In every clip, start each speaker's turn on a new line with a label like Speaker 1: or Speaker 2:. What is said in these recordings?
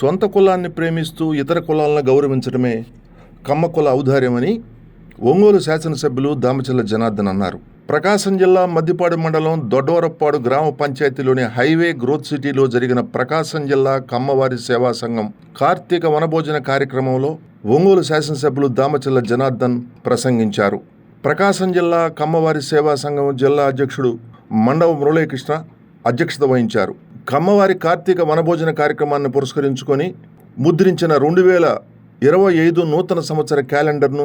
Speaker 1: సొంత కులాన్ని ప్రేమిస్తూ ఇతర కులాలను గౌరవించడమే కమ్మ కుల ఔదార్యమని ఒంగోలు శాసనసభ్యులు దామచల్ల జనార్దన్ అన్నారు. ప్రకాశం జిల్లా మద్దిపాడు మండలం దొడ్డవరప్పాడు గ్రామ పంచాయతీలోని హైవే గ్రోత్ సిటీలో జరిగిన ప్రకాశం జిల్లా కమ్మవారి సేవా సంఘం కార్తీక వనభోజన కార్యక్రమంలో ఒంగోలు శాసనసభ్యులు దామచల్ల జనార్దన్ ప్రసంగించారు. ప్రకాశం జిల్లా కమ్మవారి సేవా సంఘం జిల్లా అధ్యక్షుడు మండవ మురళీకృష్ణ అధ్యక్షత వహించారు. కమ్మవారి కార్తీక వనభోజన కార్యక్రమాన్ని పురస్కరించుకొని ముద్రించిన రెండు వేల ఇరవై ఐదు నూతన సంవత్సర క్యాలెండర్ను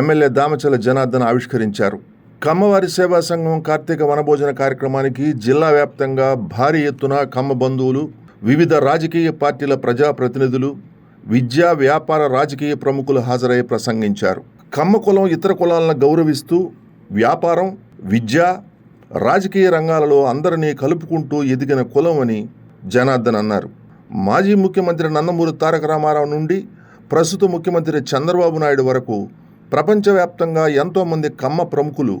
Speaker 1: ఎమ్మెల్యే దామచల జనార్దన్ ఆవిష్కరించారు. కమ్మవారి సేవా సంఘం కార్తీక వనభోజన కార్యక్రమానికి జిల్లా వ్యాప్తంగా భారీ ఎత్తున కమ్మ బంధువులు వివిధ రాజకీయ పార్టీల ప్రజాప్రతినిధులు విద్యా వ్యాపార రాజకీయ ప్రముఖులు హాజరై ప్రసంగించారు. కమ్మ కులం ఇతర కులాలను గౌరవిస్తూ వ్యాపారం విద్య రాజకీయ రంగాలలో అందరినీ కలుపుకుంటూ ఎదిగిన కులం అని జనార్దన్ అన్నారు. మాజీ ముఖ్యమంత్రి నందమూరి తారక రామారావు నుండి ప్రస్తుత ముఖ్యమంత్రి చంద్రబాబు నాయుడు వరకు ప్రపంచవ్యాప్తంగా ఎంతోమంది కమ్మ ప్రముఖులు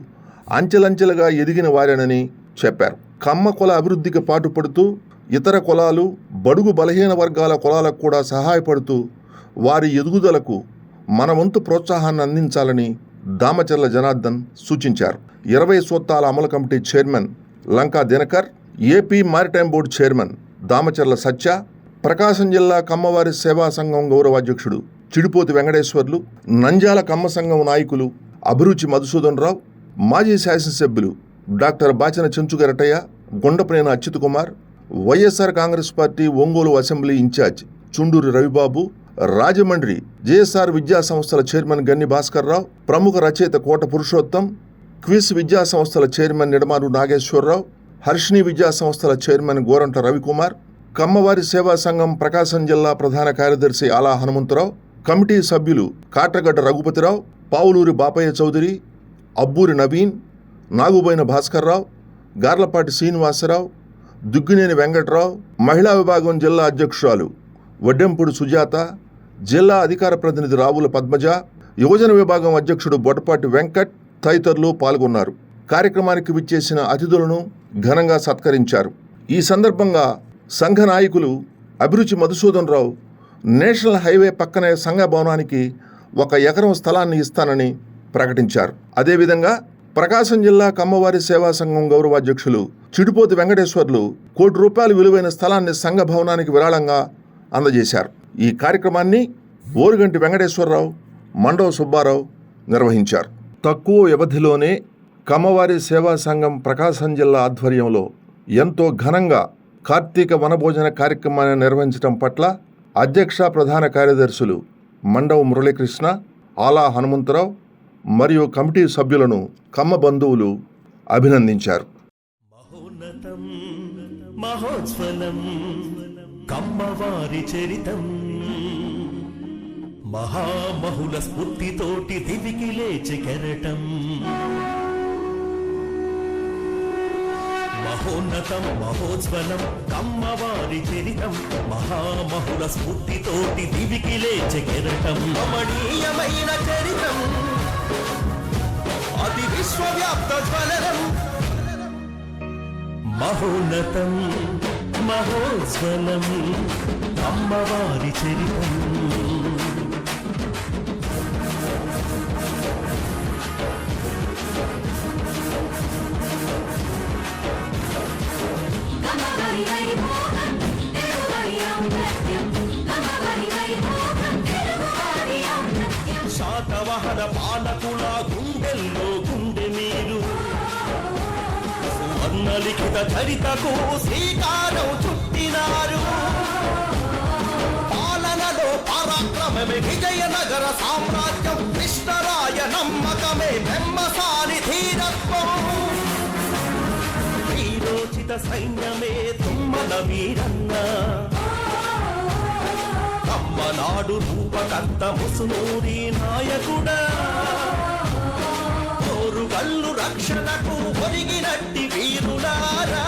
Speaker 1: అంచెలంచెలుగా ఎదిగిన వారేనని చెప్పారు. కమ్మ కుల అభివృద్ధికి పాటుపడుతూ ఇతర కులాలు బడుగు బలహీన వర్గాల కులాలకు కూడా సహాయపడుతూ వారి ఎదుగుదలకు మన వంతు ప్రోత్సాహాన్ని అందించాలని దామచర్ల జనార్దన్ సూచించారు. ఇరవై సూత్రాల అమలు committee chairman Lanka Dinakar AP maritime board chairman Damacharla Satya Prakasam జిల్లా కమ్మవారి సేవా సంఘం గౌరవాధ్యక్షుడు చిడిపోతి వెంకటేశ్వర్లు నంజాల కమ్మ సంఘం నాయకులు అభిరుచి మధుసూదన్ రావు మాజీ శాసనసభ్యులు doctor Bachina Chenchugarataiah Gundaprena Achyut Kumar YSR Congress party Ongole assembly in-charge Chunduri Ravibabu Rajahmundry JSR విద్యా సంస్థల చైర్మన్ గన్ని భాస్కర్ రావు ప్రముఖ రచయిత కోట పురుషోత్తం క్విస్ విద్యా సంస్థల చైర్మన్ నిడమారు నాగేశ్వరరావు హర్షిణి విద్యా సంస్థల చైర్మన్ గోరంట రవికుమార్ కమ్మవారి సేవా సంఘం ప్రకాశం జిల్లా ప్రధాన కార్యదర్శి ఆలా హనుమంతరావు కమిటీ సభ్యులు కాట్రగడ్డ రఘుపతిరావు పావులూరి బాపయ్య చౌదరి అబ్బూరి నవీన్ నాగుబోయిన భాస్కర్రావు గార్లపాటి శ్రీనివాసరావు దుగ్గినేని వెంకట్రావు మహిళా విభాగం జిల్లా అధ్యక్షురాలు వడ్డెంపుడు సుజాత జిల్లా అధికార ప్రతినిధి రావుల పద్మజ యువజన విభాగం అధ్యక్షుడు బొటపాటి వెంకట్ తదితరులు పాల్గొన్నారు. కార్యక్రమానికి విచ్చేసిన అతిథులను ఘనంగా సత్కరించారు. ఈ సందర్భంగా సంఘ నాయకులు అభిరుచి మధుసూదన్ రావు నేషనల్ హైవే పక్కనే సంఘ భవనానికి ఒక ఎకరం స్థలాన్ని ఇస్తానని ప్రకటించారు. అదేవిధంగా ప్రకాశం జిల్లా కమ్మవారి సేవా సంఘం గౌరవాధ్యక్షులు చిడిపోతి వెంకటేశ్వర్లు కోటి రూపాయల విలువైన స్థలాన్ని సంఘ భవనానికి విరాళంగా అందజేశారు. ఈ కార్యక్రమాన్ని ఓరుగంటి వెంకటేశ్వరరావు మండవ సుబ్బారావు నిర్వహించారు. తక్కువ వ్యవధిలోనే కమ్మవారి సేవా సంఘం ప్రకాశం జిల్లా ఆధ్వర్యంలో ఎంతో ఘనంగా కార్తీక వనభోజన కార్యక్రమాన్ని నిర్వహించడం పట్ల అధ్యక్ష ప్రధాన కార్యదర్శులు మండవ మురళీకృష్ణ ఆలా హనుమంతరావు మరియు కమిటీ సభ్యులను కమ్మ బంధువులు అభినందించారు.
Speaker 2: మహోజ్వలం కమ్మవారి చరితం మహామహుల స్ఫూర్తితోటి దివికి లేచి కెరటం. మహోన్నతం మహోజ్వలం కమ్మవారి చరితం. మహామహుల స్ఫూర్తితోటి దివికి లేచి కెరటం. రమణీయమైన చరితం. అది విశ్వవ్యాప్త జ్వలనం. మహోన్నతం మహోజ్వలం అమ్మవారి చరితం. శాతవహన పాలకుల గుండెల్లో గుండె మీరు సువర్ణలిఖిత చరితకు శ్రీకారం చుట్టినారు. పాలనలో పరాక్రమమే విజయనగర సామ్రాజ్యం కృష్ణరాయ నమ్మకమే బ్రహ్మసాని ధీరత్వ. వీరోచిత సైన్యమే తుమ్మల వీరన్న. కమ్మనాడు రూపకర్త ముసునూరి నాయకుడా. గల్లు రక్షణకు ఒరిగినట్టి వీరులారా.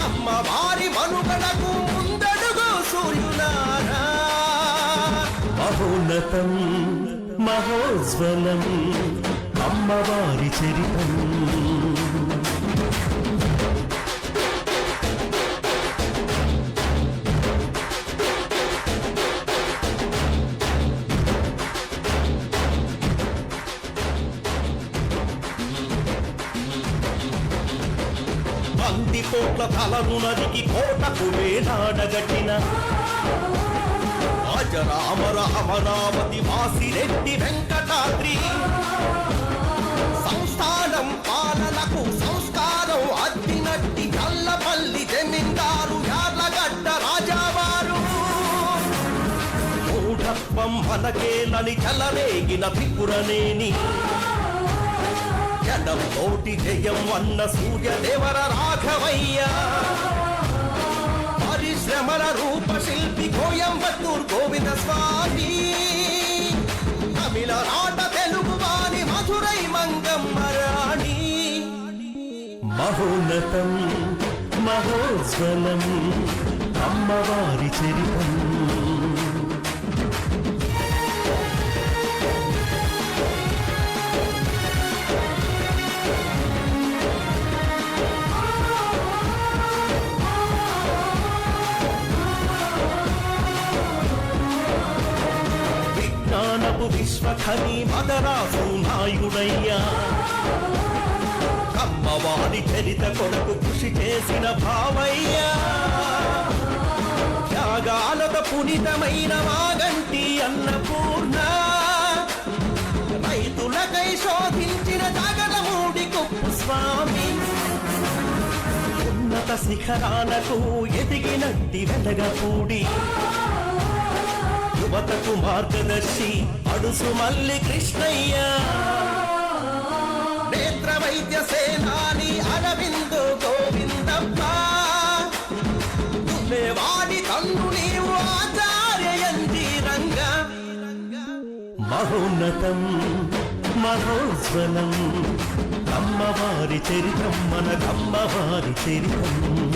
Speaker 2: తమ్మ వారి మనుగడకు ముందడుగు సూర్యులారా. మహోన్నతం మహోజ్వలం అమ్మవారి చరితం. కోట్ల తలను నరికి కోటకు వేలాడగట్టిన అజరామర అమరావతి వాసిరెడ్డి వెంకటాద్రి. సంస్థానం పాలనకు సంస్కారం అద్దినట్టి కల్లపల్లి జమీందారు యార్లగడ్డ రాజావారు. మూఢత్వం మనకేలని చలరేగిన త్రిపురనేని. జనం తోటి జయం అన్న సూర్యదేవర రాఘవయ్య. పరిశ్రమల రూప శిల్పి కోయంబత్తూర్ గోవింద స్వామి. తమిళ నాట తెలుగు వాణి మధురై మంగమ్మ రాణి.
Speaker 3: మహోన్నతం మహోజ్వలం అమ్మవారి చరితం.
Speaker 2: విజ్ఞానపు విశ్వఖని మదరాసు నాయుడయ్యా. కమ్మవారి చరిత కొరకు కృషి చేసిన భావయ్యా త్యాగాలత పునితమైన మాగంటి అన్నపూర్ణ. రైతులకై శోధించిన జగలమూడి కుప్పు స్వామి. ఉన్నత శిఖరాలకు ఎదిగినట్టి వెలగపూడి యువతకు మార్గదర్శి అడుసు మల్లి కృష్ణయ్య. నేత్ర వైద్య సేనాని అరవిందు గోవిందప్ప. వాడి తన్ను నీవు ఆచార్య రంగ.
Speaker 3: మహోన్నతం మహోజ్వలం. అమ్మవారి చరితం మనకమ్మవారి చరితం.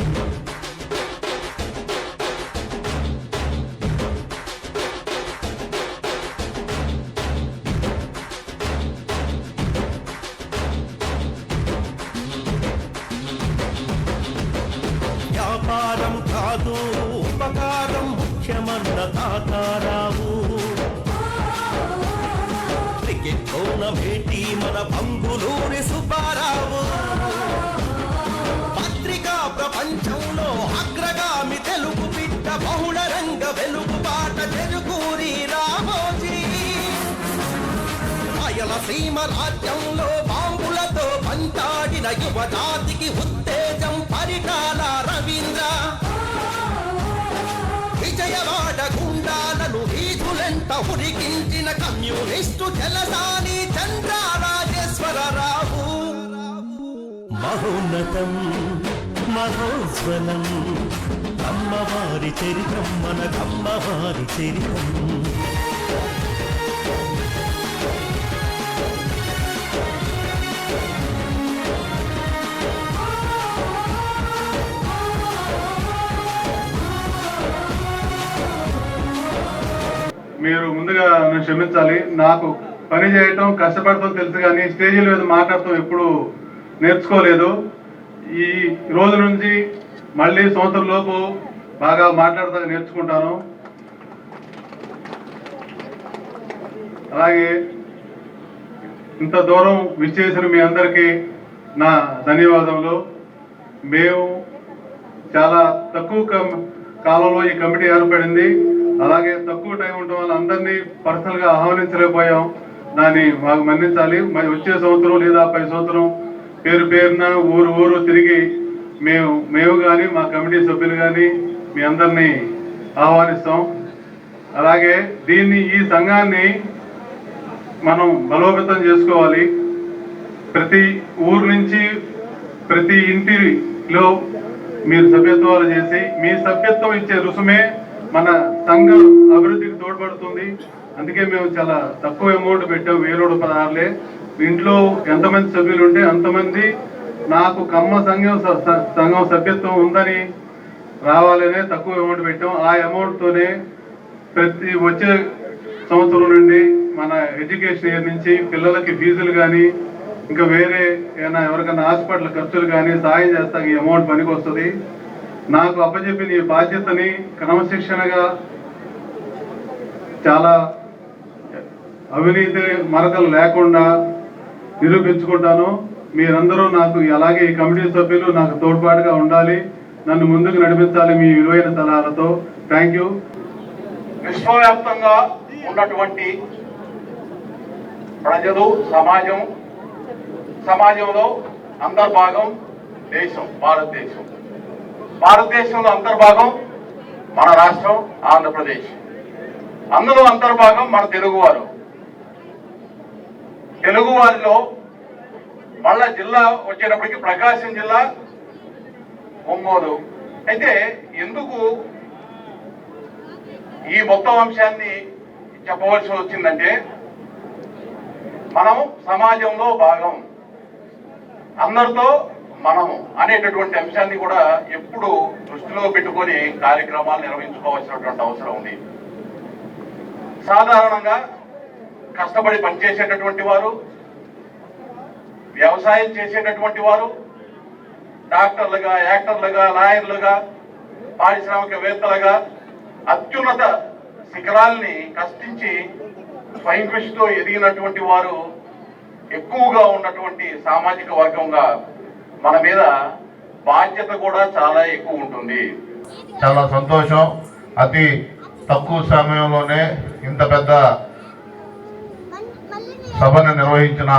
Speaker 2: ముఖ్యమన్న తాతారావు క్రికెట్లోన భేటీ మన బంగులూరి సుబ్బారావు. పత్రికా ప్రపంచంలో అగ్రగామి తెలుగు బిడ్డ బహుళ రంగ వెలుగు పాట చెరుకూరి రామోజీ. అయల రాజ్యంలో బాంబులతో పంటాడిన యువజాతికి ఉత్తేజం పరిటాల రవీంద్ర వీధులెంట ఉరికించిన కమ్యూనిస్టు జలసాని చంద్ర రాజేశ్వరరావు
Speaker 3: మహోన్నతం మహోజ్వలం అమ్మవారి చరితం మనకమ్మవారి చరితం
Speaker 4: మీరు ముందుగా నన్ను క్షమించాలి. నాకు పని చేయటం కష్టపడటం తెలుసు కానీ స్టేజీల మీద మాట్లాడటం ఎప్పుడు నేర్చుకోలేదు. ఈ రోజు నుంచి మళ్ళీ సంవత్సరం లోపు బాగా మాట్లాడతా నేర్చుకుంటాను. అలాగే ఇంత దూరం విచ్చేసిన మీ అందరికీ నా ధన్యవాదములు. మేము చాలా తక్కువ కాలంలో ఈ కమిటీ ఏర్పడింది. అలాగే తక్కువ టైం ఉండడం వల్ల అందరినీ పర్సనల్గా ఆహ్వానించలేకపోయాం. దాన్ని మాకు మన్నించాలి. మరి వచ్చే సంవత్సరం లేదా పై సంవత్సరం పేరు పేరున ఊరు ఊరు తిరిగి మేము మేము కానీ మా కమిటీ సభ్యులు కానీ మీ అందరినీ ఆహ్వానిస్తాం. అలాగే దీన్ని ఈ సంఘాన్ని మనం బలోపేతం చేసుకోవాలి. ప్రతి ఊరు నుంచి ప్రతి ఇంటిలో మీరు సభ్యత్వాలు చేసి మీ సభ్యత్వం ఇచ్చే రుసుమే మన సంఘం అభివృద్ధికి తోడ్పడుతుంది. అందుకే మేము చాలా తక్కువ అమౌంట్ పెట్టాం వేలోడు పదహారులే. ఇంట్లో ఎంతమంది సభ్యులు ఉంటే అంతమంది నాకు కమ్మ సంఘం సంఘం సభ్యత్వం ఉందని రావాలనే తక్కువ అమౌంట్ పెట్టాం. ఆ అమౌంట్తోనే ప్రతి వచ్చే సంవత్సరం నుండి మన ఎడ్యుకేషన్ ఇయర్ నుంచి పిల్లలకి ఫీజులు కానీ ఇంకా వేరే ఏమైనా ఎవరికైనా హాస్పిటల్ ఖర్చులు కానీ సాయం చేస్తాం ఈ అమౌంట్ పనికి వస్తుంది. నాకు అప్పచెప్పిన ఈ బాధ్యతని క్రమశిక్షణగా చాలా అవినీతి మరకలు లేకుండా నిరూపించుకుంటాను.
Speaker 5: మీరందరూ నాకు అలాగే ఈ కమిటీ సభ్యులు నాకు తోడ్పాటుగా ఉండాలి. నన్ను ముందుకు నడిపించాలి మీ విలువైన సలహాలతో. థ్యాంక్ యూ
Speaker 6: విశ్వవ్యాప్తంగా ఉన్నటువంటి ప్రజలు సమాజం సమాజంలో అందర్భాగం దేశం భారతదేశం. భారతదేశంలో అంతర్భాగం మన రాష్ట్రం ఆంధ్రప్రదేశ్. అందులో అంతర్భాగం మన తెలుగువారు. తెలుగు వారిలో మళ్ళా జిల్లా వచ్చేటప్పటికి ప్రకాశం జిల్లా ఒంగోలు. అయితే ఎందుకు ఈ మొత్తం అంశాన్ని చెప్పవలసి వచ్చిందంటే మనం సమాజంలో భాగం. అందరితో మనము అనేటటువంటి అంశాన్ని కూడా ఎప్పుడు దృష్టిలో పెట్టుకొని కార్యక్రమాలు నిర్వహించుకోవాల్సినటువంటి అవసరం ఉంది. సాధారణంగా కష్టపడి పనిచేసేటటువంటి వారు వ్యవసాయం చేసేటటువంటి వారు డాక్టర్లుగా యాక్టర్లుగా లాయర్లుగా పారిశ్రామికవేత్తలుగా అత్యున్నత శిఖరాల్ని కష్టించి స్వయం కృషితో ఎదిగినటువంటి వారు ఎక్కువగా ఉన్నటువంటి సామాజిక వర్గంగా మన మీద బాధ్యత కూడా చాలా ఎక్కువ ఉంటుంది.
Speaker 7: చాలా సంతోషం. అతి తక్కువ సమయంలోనే ఇంత పెద్ద సభను నిర్వహించిన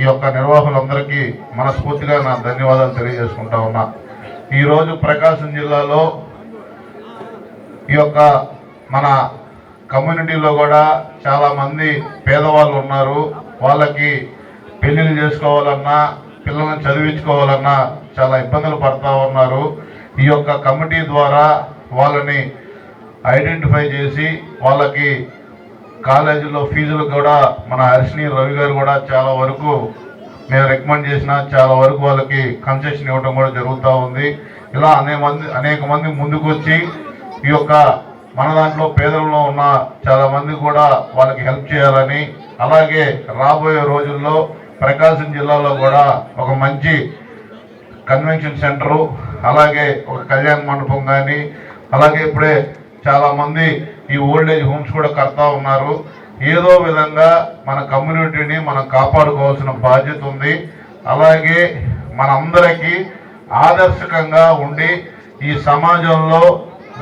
Speaker 7: ఈ యొక్క నిర్వాహకులందరికీ మనస్ఫూర్తిగా నా ధన్యవాదాలు తెలియజేసుకుంటా ఉన్నా. ఈరోజు ప్రకాశం జిల్లాలో ఈ యొక్క మన కమ్యూనిటీలో కూడా చాలామంది పేదవాళ్ళు ఉన్నారు. వాళ్ళకి పెళ్ళిళ్ళు చేసుకోవాలన్నా పిల్లల్ని చదివించుకోవాలన్నా చాలా ఇబ్బందులు పడతా ఉన్నారు. ఈ యొక్క కమిటీ ద్వారా వాళ్ళని ఐడెంటిఫై చేసి వాళ్ళకి కాలేజీలో ఫీజులు కూడా మన హర్షిని రవి గారు కూడా చాలా వరకు మేము రికమెండ్ చేసిన చాలా వరకు వాళ్ళకి కన్సెషన్ ఇవ్వడం కూడా జరుగుతూ ఉంది. ఇలా అనేక మంది అనేక మంది ముందుకు వచ్చి ఈ యొక్క మన దాంట్లో పేదలలో ఉన్న చాలా మంది కూడా వాళ్ళకి హెల్ప్ చేయాలని అలాగే రాబోయే రోజుల్లో ప్రకాశం జిల్లాలో కూడా ఒక మంచి కన్వెన్షన్ సెంటరు అలాగే ఒక కళ్యాణ మండపం కానీ అలాగే ఇప్పుడే చాలామంది ఈ ఓల్డ్ ఏజ్ హోమ్స్ కూడా కడతా ఉన్నారు. ఏదో విధంగా మన కమ్యూనిటీని మనం కాపాడుకోవాల్సిన బాధ్యత ఉంది. అలాగే మనందరికీ ఆదర్శకంగా ఉండి ఈ సమాజంలో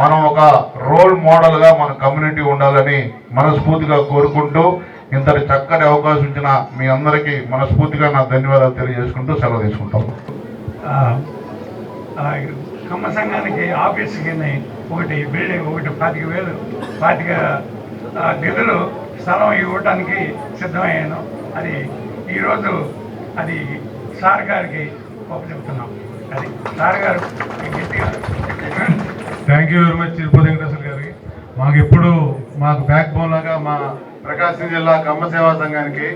Speaker 7: మనం ఒక రోల్ మోడల్గా మన కమ్యూనిటీ ఉండాలని మనస్ఫూర్తిగా కోరుకుంటూ ఇంతటి చక్కటి అవకాశం ఇచ్చిన మీ అందరికీ మనస్ఫూర్తిగా నా ధన్యవాదాలు తెలియజేసుకుంటూ సెలవు తీసుకుంటాం.
Speaker 8: కమ్మ సంఘానికి ఆఫీస్ కింద ఒకటి బిల్డింగ్ ఒకటి పాతిక వేలు పాతిక గదులు స్థలం ఇవ్వటానికి సిద్ధమయ్యాను. అది ఈరోజు అది సార్ గారికి చెప్తున్నాం అది సార్ గారు
Speaker 5: thank you very much Tirupati Venkateswara గారికి. మాకు ఎప్పుడు మాకు బ్యాక్ బోన్ లాగా మా ప్రకాశం జిల్లా కమ్మ సేవా సంఘానికి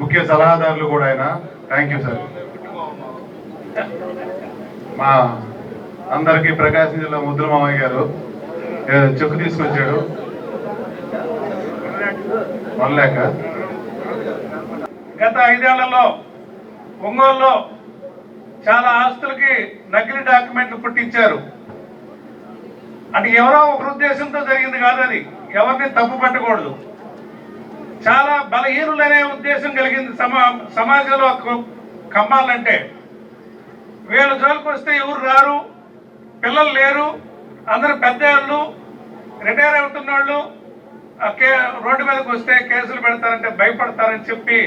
Speaker 5: ముఖ్య సలహాదారులు కూడా ఆయన. థ్యాంక్ యూ సార్ మా అందరికీ ప్రకాశం జిల్లా ముద్దుల మామయ్య గారు ఏదో చెక్కు తీసుకొచ్చాడు. వనలేక.
Speaker 8: గత ఐదేళ్ళలో ఒంగోలులో చాలా ఆస్తులకి నకిలీ డాక్యుమెంట్లు పుట్టించారు. అంటే ఎవరో ఒక ఉద్దేశంతో జరిగింది కాదు అది. ఎవరిని తప్పు పట్టకూడదు. చాలా బలహీనులనే ఉద్దేశం కలిగింది సమా సమాజంలో కమ్మాలంటే. వీళ్ళ జోలికి వస్తే ఎవరు రారు పిల్లలు లేరు అందరు పెద్దవాళ్ళు రిటైర్ అవుతున్న వాళ్ళు రోడ్డు మీదకి వస్తే కేసులు పెడతారంటే భయపడతారని చెప్పి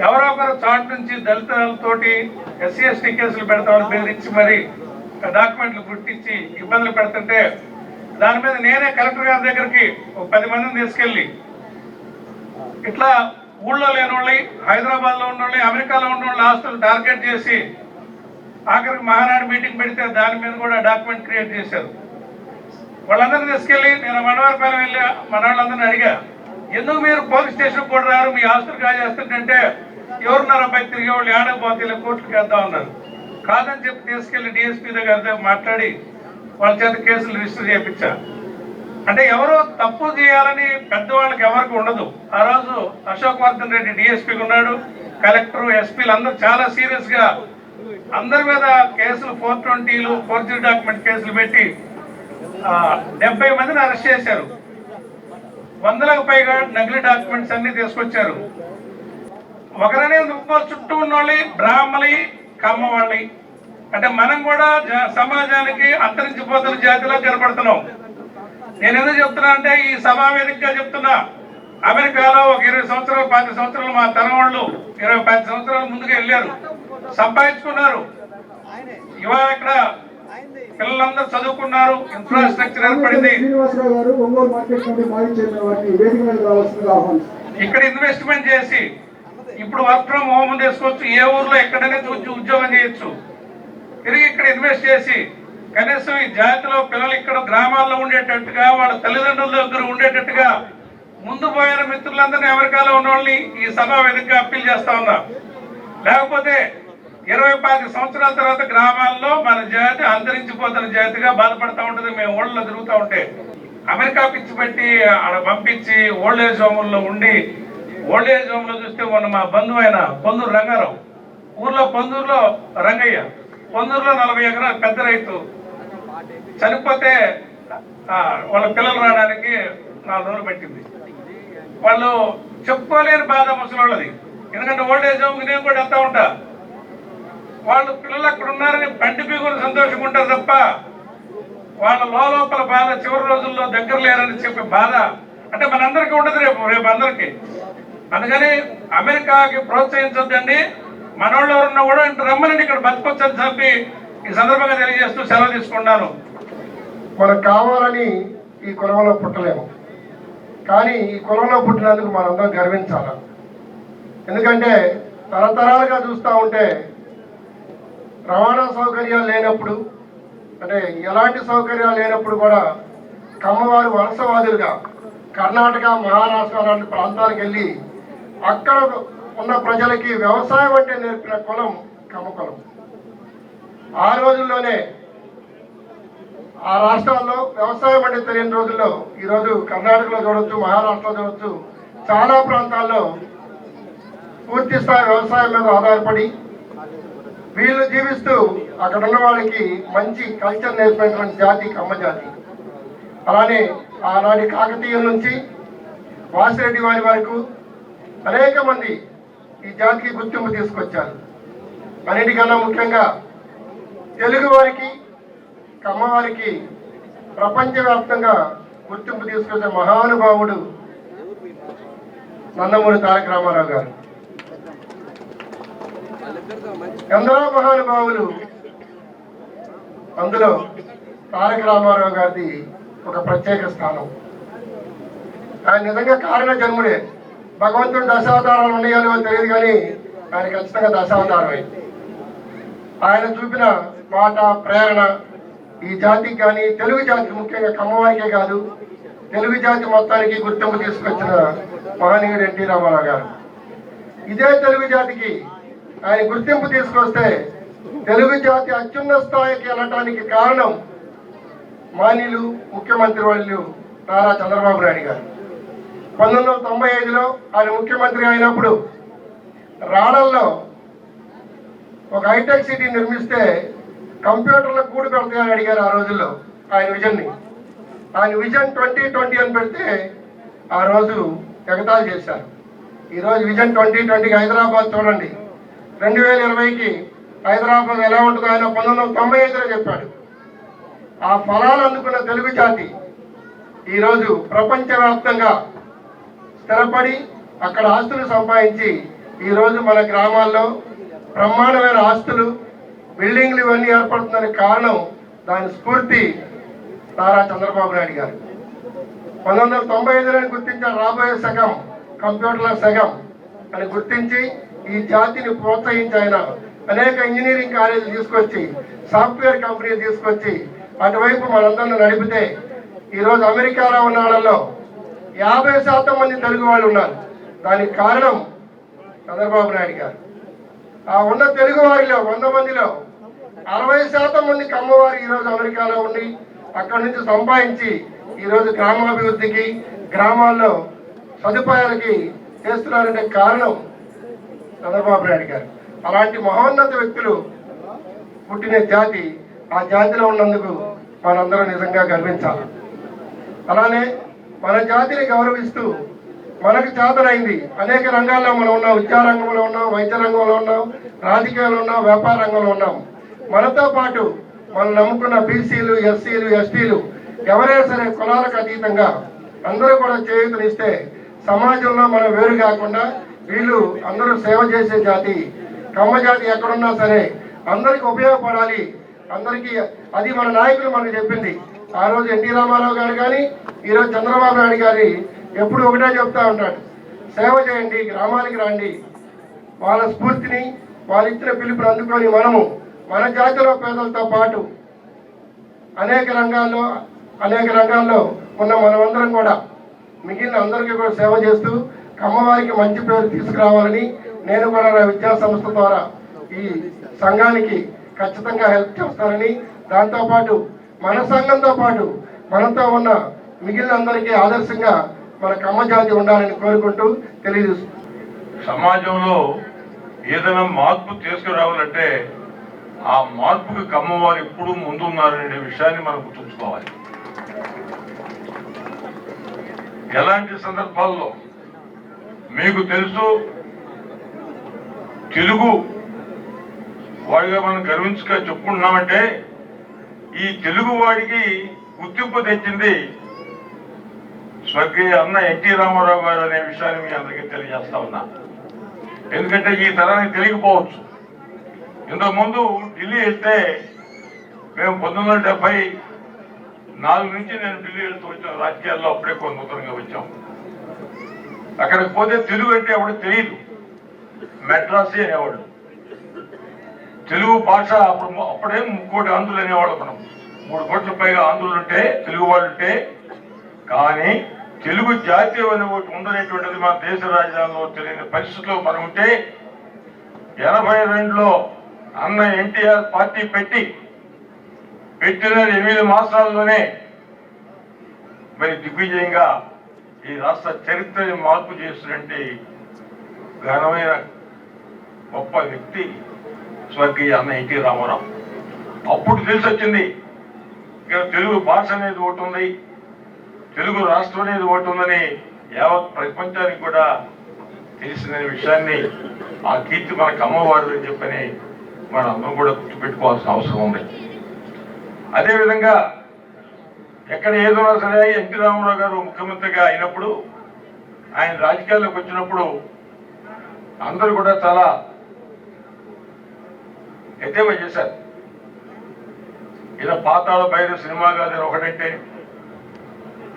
Speaker 8: ఎవరో ఒకరు చాటు నుంచి దళితులతోటి ఎస్సీ ఎస్టీ కేసులు పెడతామని బెదిరించి మరి డాక్యుమెంట్లు గుర్తించి ఇబ్బందులు పెడుతుంటే దాని మీద నేనే కలెక్టర్ గారి దగ్గరికి ఒక పది మందిని తీసుకెళ్ళి ఇట్లా ఊళ్ళో లేని వాళ్ళని హైదరాబాద్లో అమెరికాలో ఉన్నోళ్ళని ఆస్తులు టార్గెట్ చేసి ఆఖరికి మహానాడు మీటింగ్ పెడితే దాని మీద కూడా డాక్యుమెంట్ క్రియేట్ చేశారు. వాళ్ళందరినీ తీసుకెళ్ళి నేను మనవారిపాలెం వెళ్ళి మన వాళ్ళందరినీ అడిగా ఎందుకు మీరు పోలీస్ స్టేషన్ కూడా రారు? మీ ఆస్తులు కాజేస్తుంటే ఎవరున్నారు అబ్బాయి? తిరిగే వాళ్ళు ఏడకపోతే ఇలా కోర్టుకు వెళ్తా ఉన్నారు కాదని చెప్పి తీసుకెళ్ళి డిఎస్పీ దగ్గర మాట్లాడి వాళ్ళ చేత కేసులు రిజిస్టర్ చేయించారు అంటే ఎవరో తప్పు చేయాలని పెద్దవాళ్ళకి ఎవరికి ఉండదు. ఆ రోజు అశోక్ వర్ధన్ రెడ్డి డిఎస్పీకి ఉన్నాడు. కలెక్టర్ ఎస్పీలు అందరూ చాలా సీరియస్గా అందరి మీద కేసులు ఫోర్ ట్వంటీలు ఫోర్జరీ డాక్యుమెంట్ కేసులు పెట్టి డెబ్బై మందిని అరెస్ట్ చేశారు. వందలకు పైగా నకిలీ డాక్యుమెంట్స్ అన్ని తీసుకొచ్చారు. ఒకరనే చుట్టూ ఉన్నోళ్ళి బ్రాహ్మలి కమ్మ వాళ్ళి అంటే మనం కూడా జ- సమాజానికి అంతరించిపోతున్న జాతిలో కనపడుతున్నాం. నేను ఎందుకు చెప్తున్నా అంటే ఈ సభా వేదికగా చెప్తున్నా. అమెరికాలో ఒక ఇరవై సంవత్సరాలు పది సంవత్సరాలు మా తరం వాళ్ళు ఇరవై పది సంవత్సరాల ముందుకు వెళ్ళారు. సంపాదించుకున్నారు. ఇవాళ ఇక్కడ పిల్లలందరూ చదువుకున్నారు ఇన్ఫ్రాస్ట్రక్చర్ ఏర్పడింది. ఇక్కడ ఇన్వెస్ట్మెంట్ చేసి ఇప్పుడు వర్క్ ఫ్రమ్ హోమ్ తీసుకోవచ్చు ఏ ఊర్లో ఎక్కడైనా ఉద్యోగం చేయొచ్చు. తిరిగి ఇక్కడ ఇన్వెస్ట్ చేసి కనీసం ఈ జాతిలో పిల్లలు ఇక్కడ గ్రామాల్లో ఉండేటట్టుగా వాళ్ళ తల్లిదండ్రుల దగ్గర ఉండేటట్టుగా ముందు పోయిన మిత్రులందరినీ అమెరికాలో ఉన్న వాళ్ళని ఈ సభ వేదికగా అప్పీల్ చేస్తా ఉన్నా. లేకపోతే ఇరవై పాతి సంవత్సరాల తర్వాత గ్రామాల్లో మన జాతి అంతరించిపోతున్న జాతిగా బాధపడతా ఉంటుంది మేము ఊళ్ళో తిరుగుతూ ఉంటే. అమెరికా పిచ్చి పెట్టి ఆడ పంపించి ఓల్డ్ ఏజ్ హోముల్లో ఉండి ఓల్డ్ ఏజ్ హోమ్లో చూస్తే మొన్న మా బంధువు అయిన పొందూరు రంగారావు ఊర్లో పొందూరులో రంగయ్య పొందూరులో నలభై ఎకరాల పెద్ద రైతు చనిపోతే వాళ్ళ పిల్లలు రావడానికి నాలుగు రోజులు పెట్టింది. వాళ్ళు చెప్పుకోలేని బాధ ముసలి ఎందుకంటే ఓల్డ్ ఏజ్ హోమ్ నేను కూడా వెళ్తా ఉంటా. వాళ్ళు పిల్లలు అక్కడ ఉన్నారని బండి పీగులు సంతోషంగా ఉంటారు తప్ప వాళ్ళ లోపల బాధ చివరి రోజుల్లో దగ్గర లేరని చెప్పే బాధ. అంటే మనందరికీ ఉండదు రేపు రేపు అందరికీ. అందుకని అమెరికాకి ప్రోత్సహించొద్దండి మనోళ్ళు ఎవరున్నా కూడా ఇంత రమ్మనండి ఇక్కడ బతకొచ్చని చెప్పి ఈ సందర్భంగా తెలియజేస్తూ సెలవు తీసుకున్నాను
Speaker 9: మనకు కావాలని ఈ కులంలో పుట్టలేము. కానీ ఈ కులంలో పుట్టినందుకు మనందరం గర్వించాలి? ఎందుకంటే తరతరాలుగా చూస్తూ ఉంటే రవాణా సౌకర్యాలు లేనప్పుడు అంటే ఎలాంటి సౌకర్యాలు లేనప్పుడు కూడా కమ్మవారు వలసవాదులుగా కర్ణాటక మహారాష్ట్ర లాంటి ప్రాంతాలకు వెళ్ళి అక్కడ ఉన్న ప్రజలకి వ్యవసాయం అంటే నేర్పిన కులం కమ్మ కులం. ఆ రోజుల్లోనే ఆ రాష్ట్రాల్లో వ్యవసాయం అంటే తెలియని రోజుల్లో ఈరోజు కర్ణాటకలో చూడొచ్చు మహారాష్ట్రలో చూడొచ్చు చాలా ప్రాంతాల్లో పూర్తి స్థాయి వ్యవసాయం మీద ఆధారపడి వీళ్ళు జీవిస్తూ అక్కడ ఉన్న వాళ్ళకి మంచి కల్చర్ నేర్పినటువంటి జాతి కమ్మ జాతి. అలానే ఆనాటి కాకతీయుల నుంచి వాసిరెడ్డి వారి వరకు అనేక మంది ఈ జాతికి గుర్తింపు తీసుకొచ్చారు. అన్నిటికన్నా ముఖ్యంగా తెలుగు వారికి కమ్మవారికి ప్రపంచవ్యాప్తంగా గుర్తింపు తీసుకొచ్చిన మహానుభావుడు నందమూరి తారక రామారావు గారు. ఎందరో మహానుభావులు అందులో తారక రామారావు గారిది ఒక ప్రత్యేక స్థానం. ఆయన నిజంగా కారణ జన్ముడే భగవంతుడు దశావతారాలు ఉన్నాయో లేవో తెలియదు కానీ ఆయన ఖచ్చితంగా దశావతారమే. ఆయన చూపిన మాట ప్రేరణ ఈ జాతికి కానీ తెలుగు జాతికి ముఖ్యంగా కమ్మవారికే కాదు తెలుగు జాతి మొత్తానికి గుర్తింపు తీసుకొచ్చిన మహనీయుడు ఎన్టీ రామారావు గారు. ఇదే తెలుగు జాతికి ఆయన గుర్తింపు తీసుకొస్తే తెలుగు జాతి అత్యున్న స్థాయికి వెళ్ళటానికి కారణం మాన్యులు ముఖ్యమంత్రి వాళ్ళు నారా చంద్రబాబు నాయుడు గారు. పంతొమ్మిది వందల తొంభై ఐదులో ఆయన ముఖ్యమంత్రి అయినప్పుడు రాడల్లో ఒక హైటెక్ సిటీ నిర్మిస్తే కంప్యూటర్లో కూడి పెడతాయని అడిగారు ఆ రోజుల్లో ఆయన విజన్ని ఆయన విజన్ ట్వంటీ ట్వంటీ అని పెడితే ఆ రోజు ఎగతాలు చేశారు. ఈరోజు విజన్ ట్వంటీ ట్వంటీకి హైదరాబాద్ చూడండి. రెండు వేల ఇరవైకి హైదరాబాద్ ఎలా ఉంటుందో ఆయన పంతొమ్మిది వందల తొంభై ఐదులో చెప్పాడు. ఆ ఫలాలు అందుకున్న తెలుగు జాతి ఈరోజు ప్రపంచవ్యాప్తంగా స్థిరపడి అక్కడ ఆస్తులు సంపాదించి ఈరోజు మన గ్రామాల్లో బ్రహ్మాండమైన ఆస్తులు బిల్డింగ్లు ఇవన్నీ ఏర్పడుతుందనే కారణం దాని స్ఫూర్తి నారా చంద్రబాబు నాయుడు గారు. పంతొమ్మిది వందల తొంభై ఐదులో గుర్తించిన రాబోయే సగం కంప్యూటర్ల సగం అని గుర్తించి ఈ జాతిని ప్రోత్సహించి ఆయన అనేక ఇంజనీరింగ్ కాలేజీలు తీసుకొచ్చి సాఫ్ట్వేర్ కంపెనీలు తీసుకొచ్చి అటువైపు మనందరిని నడిపితే ఈరోజు అమెరికాలో ఉన్న వాళ్ళలో యాభై శాతం మంది తెలుగు వాళ్ళు ఉన్నారు. దానికి కారణం చంద్రబాబు నాయుడు గారు. ఆ ఉన్న తెలుగు వారిలో వంద మందిలో అరవై శాతం మంది కమ్మవారు ఈరోజు అమెరికాలో ఉండి అక్కడి నుంచి సంపాదించి ఈరోజు గ్రామాభివృద్ధికి గ్రామాల్లో సదుపాయాలకి చేస్తున్నారంటే కారణం చంద్రబాబు నాయుడు గారు. అలాంటి మహోన్నత వ్యక్తులు పుట్టిన జాతి ఆ జాతిలో ఉన్నందుకు మనందరం నిజంగా గర్వించాలి. అలానే మన జాతిని గౌరవిస్తూ మనకు చేతనైంది అనేక రంగాల్లో మనం ఉన్నాం. విద్యారంగంలో ఉన్నాం వైద్య రంగంలో ఉన్నాం రాజకీయాల్లో ఉన్నాం వ్యాపార రంగంలో ఉన్నాం. మనతో పాటు మనం నమ్ముకున్న బీసీలు ఎస్సీలు ఎస్టీలు ఎవరైనా సరే కులాలకు అతీతంగా అందరూ కూడా చేయూతనిస్తే సమాజంలో మనం వేరు కాకుండా వీళ్ళు అందరూ సేవ చేసే జాతి కమ్మ జాతి ఎక్కడున్నా సరే అందరికి ఉపయోగపడాలి. అందరికీ అది మన నాయకులు మనకు చెప్పింది. ఆ రోజు ఎన్టీ రామారావు గారు కానీ ఈరోజు చంద్రబాబు నాయుడు గారి ఎప్పుడు ఒకటే చెప్తా ఉంటాడు. సేవ చేయండి గ్రామానికి రండి. వాళ్ళ స్ఫూర్తిని వాళ్ళు ఇచ్చిన పిలుపుని అందుకొని మనము మన జాతిలో పేదలతో పాటు అనేక రంగాల్లో అనేక రంగాల్లో ఉన్న మనమందరం కూడా మిగిలిన అందరికీ కూడా సేవ చేస్తూ కమ్మవారికి మంచి పేరు తీసుకురావాలని నేను కూడా నా విద్యా సంస్థ ద్వారా ఈ సంఘానికి ఖచ్చితంగా హెల్ప్ చేస్తానని దాంతోపాటు మన సంఘంతో పాటు మనతో ఉన్న మిగిలిన అందరికీ ఆదర్శంగా మన కమ్మ జాతి ఉండాలని కోరుకుంటూ తెలియజేస్తున్నాను
Speaker 5: సమాజంలో ఏదైనా మార్పు తీసుకురావాలంటే ఆ మార్పుకి కమ్మవారు ఎప్పుడు ముందున్నారనే విషయాన్ని మనం గుర్తుంచుకోవాలి. ఎలాంటి సందర్భాల్లో మీకు తెలుసు తెలుగు వాడిగా మనం గర్వించగా చెప్పుకుంటున్నామంటే ఈ తెలుగు వాడికి గుర్తింపు తెచ్చింది స్వర్గీయ అన్న ఎన్టీ రామారావు గారు అనే విషయాన్ని మీ అందరికీ తెలియజేస్తా ఉన్నా. ఎందుకంటే ఈ తరానికి తెలియకపోవచ్చు. ఇంతకుముందు ఢిల్లీ వెళ్తే మేము పంతొమ్మిది వందల డెబ్బై నాలుగు నుంచి నేను ఢిల్లీ వెళ్తూ వచ్చాను. రాజకీయాల్లో అప్పుడే కొంత నూతనంగా వచ్చాం. అక్కడికి పోతే తెలుగు అంటే ఎవడు తెలియదు మెడ్రాసి అనేవాడు. తెలుగు భాష అప్పుడు అప్పుడే ముక్కోటి ఆంధ్రులు అనేవాళ్ళు మనం. మూడు కోట్ల పైగా ఆంధ్రులు ఉంటే తెలుగు వాళ్ళు ఉంటే. కానీ తెలుగు జాతీయం అనే ఒకటి ఉండనేటువంటిది మన దేశ రాజధానిలో తెలియని పరిస్థితిలో మనం ఉంటే ఎనభై రెండులో అన్న ఎన్టీఆర్ పార్టీ పెట్టి పెట్టిన ఎనిమిది మాసాల్లోనే మరి దిగ్విజయంగా ఈ రాష్ట్ర చరిత్రని మార్పు చేసినటువంటి ఘనమైన గొప్ప వ్యక్తి స్వర్గీయ అన్న ఎన్టీ రామారావు. అప్పుడు తెలిసి వచ్చింది ఇక్కడ తెలుగు భాష అనేది ఒకటి ఉంది తెలుగు రాష్ట్రం అనేది ఒకటి ఉందని యావత్ ప్రపంచానికి కూడా తెలిసిన విషయాన్ని ఆ కీర్తి మనకు అమ్మవారు అని చెప్పని మనం కూడా గుర్తుపెట్టుకోవాల్సిన అవసరం ఉంది. అదేవిధంగా ఎక్కడ ఏదైనా సరే ఎన్టీ రామారావు గారు ముఖ్యమంత్రిగా అయినప్పుడు ఆయన రాజకీయాల్లోకి వచ్చినప్పుడు అందరూ కూడా చాలా ఎద్దేవా చేశారు. ఇలా పాతాళ బయలు సినిమా కాదని ఒకటంటే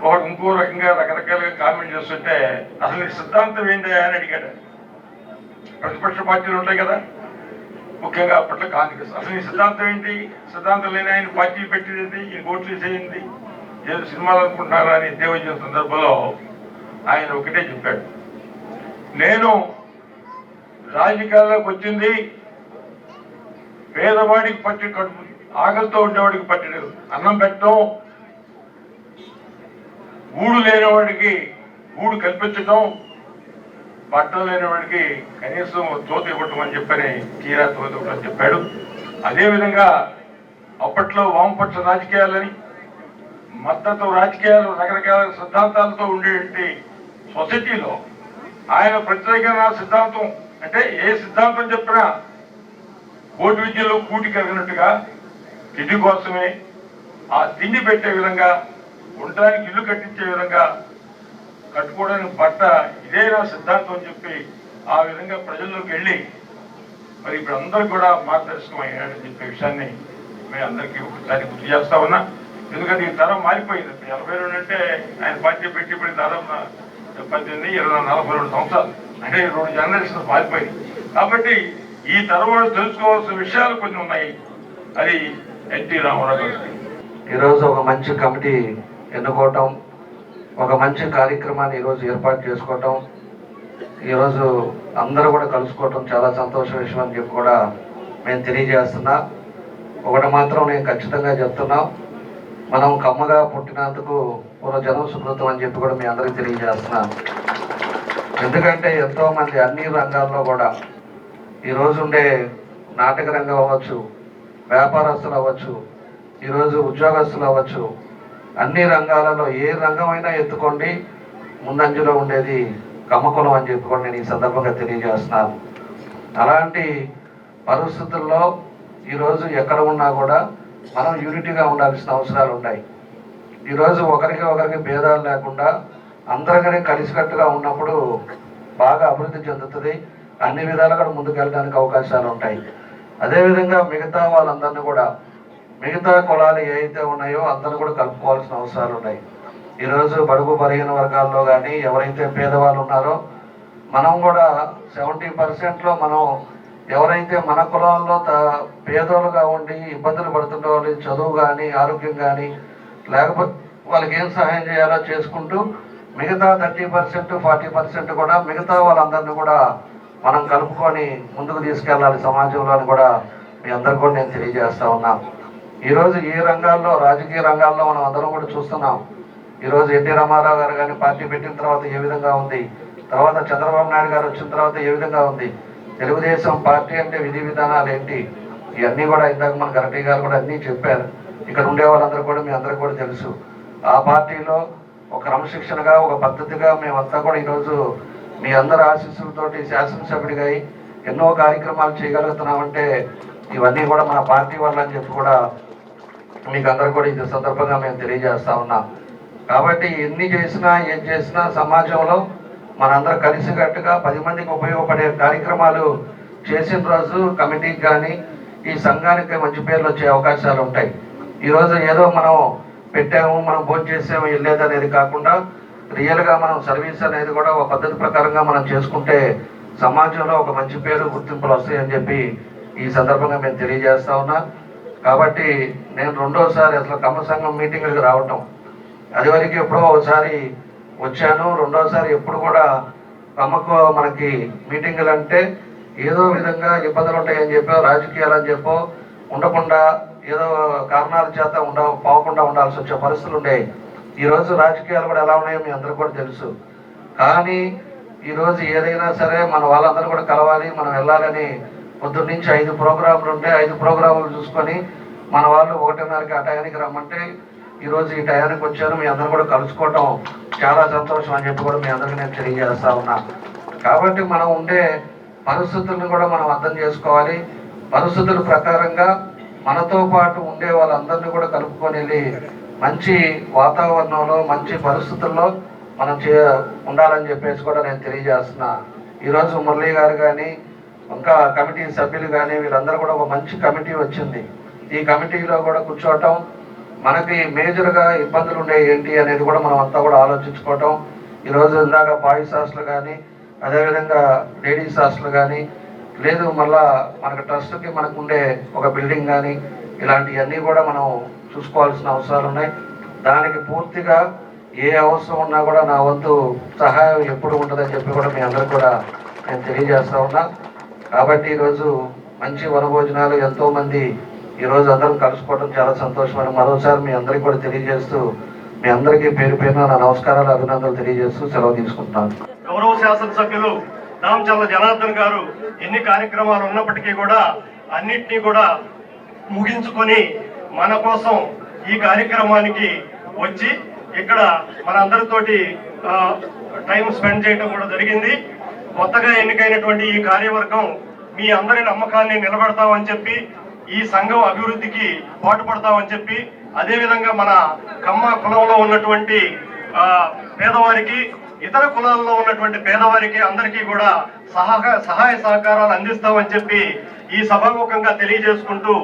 Speaker 5: ఒకటి ఇంకో రకంగా రకరకాలుగా కామెంట్ చేస్తుంటే అసలు సిద్ధాంతం ఏంటి అని అడిగాడు. ప్రతిపక్ష పార్టీలు ఉంటాయి కదా. ముఖ్యంగా అప్పట్లో కాంగ్రెస్. అసలు ఈ సిద్ధాంతం ఏంటి? సిద్ధాంతం లేని ఆయన పార్టీ పెట్టింది ఈ ఓట్లు చేయండి ఏదో సినిమాలు అనుకుంటున్నారా అని దేవజన సందర్భంలో ఆయన ఒకటే చెప్పాడు. నేను రాజకీయాల్లోకి వచ్చింది పేదవాడికి పట్టి కడుపు ఆకలితో ఉండేవాడికి పట్టిన అన్నం పెట్టడం గూడు లేనివాడికి గూడు కల్పించడం బట్టలు లేనివాడికి కనీసం తోత ఇవ్వటమని చెప్పని తీరా తోత ఇవ్వటం అని చెప్పాడు. అదేవిధంగా అప్పట్లో వామపక్ష రాజకీయాలని మద్దతు రాజకీయాలు రకరకాల సిద్ధాంతాలతో ఉండేటువంటి సొసైటీలో ఆయన ప్రత్యేకమైన సిద్ధాంతం అంటే ఏ సిద్ధాంతం చెప్పినా కోటి విద్యలో కూటి కలిగినట్టుగా తిండి కోసమే ఆ తిండి పెట్టే విధంగా ఉండడానికి ఇల్లు కట్టించే విధంగా కట్టుకోవడానికి బట్ట ఇదే నా సిద్ధాంతం అని చెప్పి ఆ విధంగా ప్రజల్లోకి వెళ్ళి మరి ఇప్పుడు అందరూ కూడా మార్గదర్శకం అయ్యాడని చెప్పే విషయాన్ని మేము అందరికీ ఒకసారి గుర్తు చేస్తా ఉన్నా. ఎందుకంటే ఈ తరం మారిపోయింది. ఇప్పుడు ఎనభై రెండు అంటే ఆయన పార్టీ పెట్టి ఇప్పుడు దాదాపు పద్దెనిమిది ఇరవై నలభై రెండు సంవత్సరాలు. అంటే ఈ రెండు జనరేషన్స్ మారిపోయింది. కాబట్టి ఈ తరం వాళ్ళు తెలుసుకోవాల్సిన విషయాలు కొన్ని ఉన్నాయి. అది ఎన్టీ రామారావు గారు.
Speaker 10: ఈరోజు ఒక మంచి కమిటీ ఎన్నుకోవటం ఒక మంచి కార్యక్రమాన్ని ఈరోజు ఏర్పాటు చేసుకోవటం ఈరోజు అందరూ కూడా కలుసుకోవటం చాలా సంతోష విషయం అని చెప్పి కూడా మేము తెలియజేస్తున్నా. ఒకటి మాత్రం నేను ఖచ్చితంగా చెప్తున్నాం. మనం కమ్మగా పుట్టినందుకు పూర్వజనం సుకృతం అని చెప్పి కూడా మీ అందరికీ తెలియజేస్తున్నాను ఎందుకంటే ఎంతోమంది అన్ని రంగాల్లో కూడా ఈరోజు ఉండే నాటక రంగం అవ్వచ్చు వ్యాపారస్తులు అవ్వచ్చు ఈరోజు ఉద్యోగస్తులు అవ్వచ్చు అన్ని రంగాలలో ఏ రంగమైనా ఎత్తుకోండి. ముందంజలో ఉండేది కమ్మకులం అని చెప్పుకోండి. నేను ఈ సందర్భంగా తెలియజేస్తున్నాను. అలాంటి పరిస్థితుల్లో ఈరోజు ఎక్కడ ఉన్నా కూడా మనం యూనిటీగా ఉండాల్సిన అవసరాలు ఉన్నాయి. ఈరోజు ఒకరికి ఒకరికి భేదాలు లేకుండా అందరికీ కలిసికట్టుగా ఉన్నప్పుడు బాగా అభివృద్ధి చెందుతుంది. అన్ని విధాలుగా ముందుకు వెళ్ళడానికి అవకాశాలు ఉంటాయి. అదేవిధంగా మిగతా వాళ్ళందరినీ కూడా మిగతా కులాలు ఏవైతే ఉన్నాయో అందరూ కూడా కలుపుకోవాల్సిన అవసరాలు ఉన్నాయి. ఈరోజు బడుగు బలహీన వర్గాల్లో కానీ ఎవరైతే పేదవాళ్ళు ఉన్నారో మనం కూడా సెవెంటీ పర్సెంట్లో మనం ఎవరైతే మన కులాల్లో త- పేదోళ్ళుగా ఉండి ఇబ్బందులు పడుతున్న వాళ్ళు చదువు కానీ ఆరోగ్యం కానీ లేకపోతే వాళ్ళకి ఏం సహాయం చేయాలో చేసుకుంటూ మిగతా థర్టీ పర్సెంట్ ఫార్టీ పర్సెంట్ కూడా మిగతా వాళ్ళందరినీ కూడా మనం కలుపుకొని ముందుకు తీసుకెళ్ళాలి సమాజంలో అని కూడా మీ అందరు కూడా నేను తెలియజేస్తా ఉన్నాను ఈరోజు ఈ రంగాల్లో రాజకీయ రంగాల్లో మనం అందరం కూడా చూస్తున్నాం. ఈరోజు ఎన్టీ రామారావు గారు కానీ పార్టీ పెట్టిన తర్వాత ఏ విధంగా ఉంది? తర్వాత చంద్రబాబు నాయుడు గారు వచ్చిన తర్వాత ఏ విధంగా ఉంది? తెలుగుదేశం పార్టీ అంటే విధి విధానాలు ఏంటి? ఇవన్నీ కూడా ఇందాక మన గరటి గారు కూడా అన్నీ చెప్పారు. ఇక్కడ ఉండే వాళ్ళందరూ కూడా మీ అందరికీ కూడా తెలుసు. ఆ పార్టీలో ఒక క్రమశిక్షణగా ఒక పద్ధతిగా మేమంతా కూడా ఈరోజు మీ అందరి ఆశీస్సులతోటి శాసనసభ్యుడిగా అయి ఎన్నో కార్యక్రమాలు చేయగలుగుతున్నామంటే ఇవన్నీ కూడా మన పార్టీ వల్ల అని చెప్పి కూడా మీకు అందరు కూడా ఈ సందర్భంగా మేము తెలియజేస్తా ఉన్నాం. కాబట్టి ఎన్ని చేసినా ఏం చేసినా సమాజంలో మనందరం కలిసికట్టుగా పది మందికి ఉపయోగపడే కార్యక్రమాలు చేసిన రోజు కమిటీకి కానీ ఈ సంఘానికి మంచి పేర్లు వచ్చే అవకాశాలు ఉంటాయి. ఈరోజు ఏదో మనం పెట్టాము మనం భోజనం చేసాము వెళ్ళేది అనేది కాకుండా రియల్గా మనం సర్వీస్ అనేది కూడా ఒక పద్ధతి ప్రకారంగా మనం చేసుకుంటే సమాజంలో ఒక మంచి పేరు గుర్తింపులు వస్తాయని చెప్పి ఈ సందర్భంగా మేము తెలియజేస్తా ఉన్నాం. కాబట్టి నేను రెండోసారి అసలు కమ్మ సంఘం మీటింగ్లకు రావటం. అది వరకు ఎప్పుడో ఒకసారి వచ్చాను. రెండోసారి ఎప్పుడు కూడా కమ్మకు మనకి మీటింగులు అంటే ఏదో విధంగా ఇబ్బందులు ఉంటాయని చెప్పో రాజకీయాలు అని చెప్పో ఉండకుండా ఏదో కారణాల చేత ఉండ పోకుండా ఉండాల్సి వచ్చే పరిస్థితులు ఉండేవి ఈరోజు రాజకీయాలు కూడా ఎలా ఉన్నాయో మీ అందరూ కూడా తెలుసు. కానీ ఈరోజు ఏదైనా సరే మన వాళ్ళందరూ కూడా కలవాలి మనం వెళ్ళాలని పొద్దున్న నుంచి ఐదు ప్రోగ్రాములు ఉంటే ఐదు ప్రోగ్రాములు చూసుకొని మన వాళ్ళు ఒకటిన్నరకి ఆ టయానికి రమ్మంటే ఈరోజు ఈ టయానికి వచ్చాను మీ అందరూ కూడా కలుసుకోవటం చాలా సంతోషం అని చెప్పి కూడా మీ అందరికీ నేను తెలియజేస్తా ఉన్నా. కాబట్టి మనం ఉండే పరిస్థితులను కూడా మనం అర్థం చేసుకోవాలి. పరిస్థితుల ప్రకారంగా మనతో పాటు ఉండే వాళ్ళందరినీ కూడా కలుపుకొని వెళ్ళి మంచి వాతావరణంలో మంచి పరిస్థితుల్లో మనం చే ఉండాలని చెప్పేసి కూడా నేను తెలియజేస్తున్నా. ఈరోజు మురళీ గారు కానీ ఇంకా కమిటీ సభ్యులు కానీ వీళ్ళందరూ కూడా ఒక మంచి కమిటీ వచ్చింది. ఈ కమిటీలో కూడా కూర్చోవటం మనకి మేజర్గా ఇబ్బందులు ఉండే ఏంటి అనేది కూడా మనం అంతా కూడా ఆలోచించుకోవటం. ఈరోజు ఇందాక బాయ్స్ హాస్టల్ కానీ అదేవిధంగా లేడీస్ హాస్టల్ కానీ లేదు మళ్ళా మనకు ట్రస్ట్కి మనకు ఉండే ఒక బిల్డింగ్ కానీ ఇలాంటివన్నీ కూడా మనం చూసుకోవాల్సిన అవసరాలు ఉన్నాయి. దానికి పూర్తిగా ఏ అవసరం ఉన్నా కూడా నా వంతు సహాయం ఎప్పుడు ఉంటుందని చెప్పి కూడా మీ అందరికి కూడా నేను తెలియజేస్తా ఉన్నా. కాబట్టి ఈరోజు మంచి వనభోజనాలు ఎంతో మంది ఈరోజు అందరం కలుసుకోవడం చాలా సంతోషమైన మరోసారి మీ అందరికీ కూడా తెలియజేస్తూ మీ అందరికీ పేరు పేరున నా నమస్కారాలు అభినందనలు తెలియజేస్తూ సెలవు తీసుకుంటున్నాను.
Speaker 8: గౌరవ శాసనసభ్యులు రామచంద్ర జనార్దన్ గారు ఎన్ని కార్యక్రమాలు ఉన్నప్పటికీ కూడా అన్నిటినీ కూడా ముగించుకొని మన కోసం ఈ కార్యక్రమానికి వచ్చి ఇక్కడ మనందరితోటి టైం స్పెండ్ చేయడం కూడా జరిగింది. కొత్తగా ఎన్నికైనటువంటి ఈ కార్యవర్గం మీ అందరి నమ్మకాన్ని నిలబెడతామని చెప్పి ఈ సంఘం అభివృద్ధికి పాటుపడతామని చెప్పి అదేవిధంగా మన కమ్మ కులంలో ఉన్నటువంటి పేదవారికి ఇతర కులాల్లో ఉన్నటువంటి పేదవారికి అందరికీ కూడా సహాయ సహాయ సహకారాలు అందిస్తామని చెప్పి ఈ సభాముఖంగా తెలియజేసుకుంటూ